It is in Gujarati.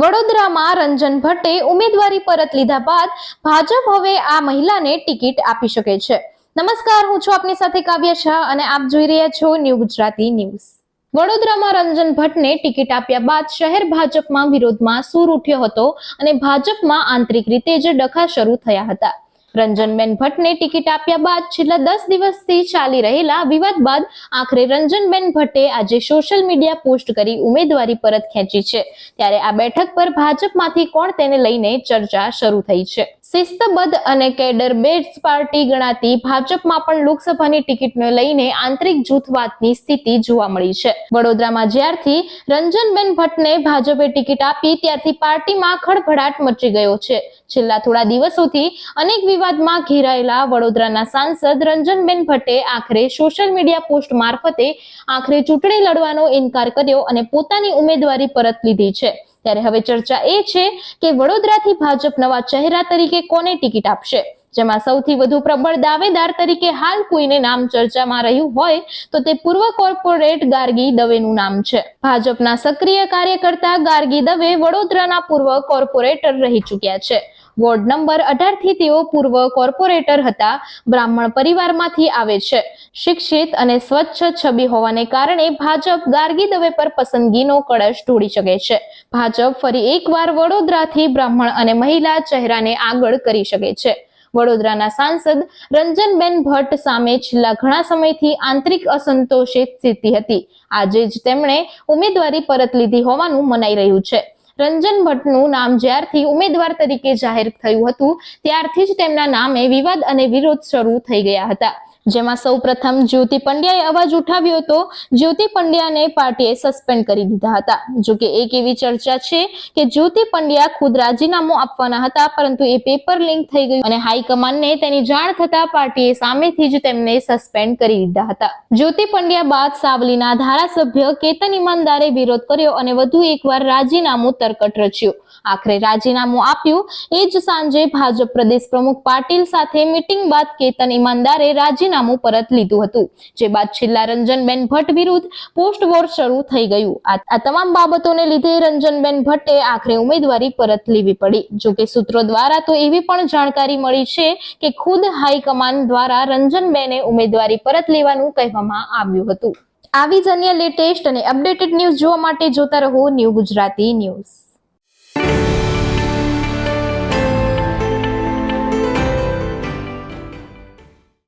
વડોદરામાં રંજન ભટ્ટે ઉમેદવારી પરત લીધા બાદ ભાજપ હવે આ મહિલાને ટિકિટ આપી શકે છે. નમસ્કાર, હું છું આપની સાથે કાવ્ય શાહ અને આપ જોઈ રહ્યા છો ન્યૂ ગુજરાતી ન્યૂઝ. વડોદરામાં રંજન ભટ્ટને ટિકિટ આપ્યા બાદ શહેર ભાજપમાં વિરોધમાં સૂર ઉઠ્યો હતો અને ભાજપમાં આંતરિક રીતે જ ડખા શરૂ થયા હતા. રંજનબેન ભટ્ટને ટિકિટ આપ્યા બાદ છેલ્લા દસ દિવસથી ચાલી રહેલા વિવાદ બાદ આખરે રંજનબેન ભટ્ટે આજે સોશિયલ મીડિયા પોસ્ટ કરી ઉમેદવારી પરત ખેંચી છે. ત્યારે આ બેઠક પર ભાજપમાંથી કોણ તેને લઈને ચર્ચા શરૂ થઈ છે. શિસ્તબદ્ધ અને કેડર બેટ્સ પાર્ટી ગણાતી ભાજપમાં પણ લોકસભાની ટિકિટને લઈને આંતરિક જૂથવાદની સ્થિતિ જોવા મળી છે. વડોદરામાં જ્યારથી રંજનબેન ભટ્ટને ભાજપે ટિકિટ આપી, ત્યારથી પાર્ટીમાં ખળભળાટ મચી ગયો છે. છેલ્લા થોડા દિવસોથી અનેક વિવાદમાં ઘેરાયેલા વડોદરાના સાંસદ રંજનબેન ભટ્ટે આખરે સોશિયલ મીડિયા પોસ્ટ મારફતે આખરે ચૂંટણી લડવાનો ઇનકાર કર્યો અને પોતાની ઉમેદવારી પરત લીધી છે. ત્યારે હવે ચર્ચા એ છે કે વડોદરાથી ભાજપ નવા ચહેરા તરીકે કોને ટિકિટ આપશે? જેમાં સૌથી વધુ પ્રબળ દાવેદાર તરીકે હાલ કોઈને નામ ચર્ચામાં રહ્યું હોય તો તે પૂર્વ કોર્પોરેટ ગાર્ગી દવેનું નામ છે. ભાજપના સક્રિય કાર્યકર્તા ગાર્ગી દવે વડોદરાના પૂર્વ કોર્પોરેટર રહી ચૂક્યા છે. વોર્ડ નંબર અઢારથી તેઓ પૂર્વ કોર્પોરેટર હતા. બ્રાહ્મણ પરિવારમાંથી આવે છે. શિક્ષિત અને સ્વચ્છ છબી હોવાને કારણે ભાજપ ગાર્ગી દવે પર પસંદગીનો કળશ ઢોળી શકે છે. ભાજપ ફરી એકવાર વડોદરાથી બ્રાહ્મણ અને મહિલા ચહેરાને આગળ કરી શકે છે. વડોદરાના સાંસદ રંજનબેન ભટ્ટ સામે છેલ્લા ઘણા સમયથી આંતરિક અસંતોષિત સ્થિતિ હતી. આજે જ તેમણે ઉમેદવારી પરત લીધી હોવાનું મનાઈ રહ્યું છે. રંજન ભટ્ટનું નામ જ્યારથી ઉમેદવાર તરીકે જાહેર થયું હતું, ત્યારથી જ તેમના નામે વિવાદ અને વિરોધ શરૂ થઈ ગયા હતા. જેમાં સૌ પ્રથમ જ્યોતિ પંડ્યાએ અવાજ ઉઠાવ્યો હતો. જ્યોતિ પંડ્યાને પાર્ટીએ સસ્પેન્ડ કરી દીધા હતા. જોકે એક એવી ચર્ચા છે કે જ્યોતિ પંડ્યા ખુદ રાજીનામું આપવાના હતા, પરંતુ એ પેપર લિંક થઈ ગયું અને હાઈકમાન્ડને તેની જાણ થતા પાર્ટીએ સામેથી જ તેમને સસ્પેન્ડ કરી દીધા હતા. જ્યોતિ પંડ્યા બાદ સાવલીના ધારાસભ્ય કેતન ઈમાનદારે વિરોધ કર્યો અને વધુ એકવાર રાજીનામું તરકટ રચ્યું. આખરે રાજીનામું આપ્યું. એ જ સાંજે ભાજપ પ્રદેશ પ્રમુખ પાટીલ સાથે મીટિંગ બાદ કેતન ઈમાનદારે રાજીનામું પરત લીધું હતું. જે બાદ છેલ્લા રંજનબેન ભટ્ટ વિરુદ્ધ પોસ્ટ વોર શરૂ થઈ ગયું. આ તમામ બાબતોને લીધે રંજનબેન ભટ્ટે આખરે ઉમેદવારી પરત લેવી પડી. જોકે સૂત્રો દ્વારા તો એવી પણ જાણકારી મળી છે કે ખુદ હાઈકમાન્ડ દ્વારા રંજનબેને ઉમેદવારી પરત લેવાનું કહેવામાં આવ્યું હતું. આવી જ અન્ય લેટેસ્ટ અને અપડેટેડ ન્યૂઝ જોવા માટે જોતા રહો ન્યૂ ગુજરાતી ન્યૂઝ.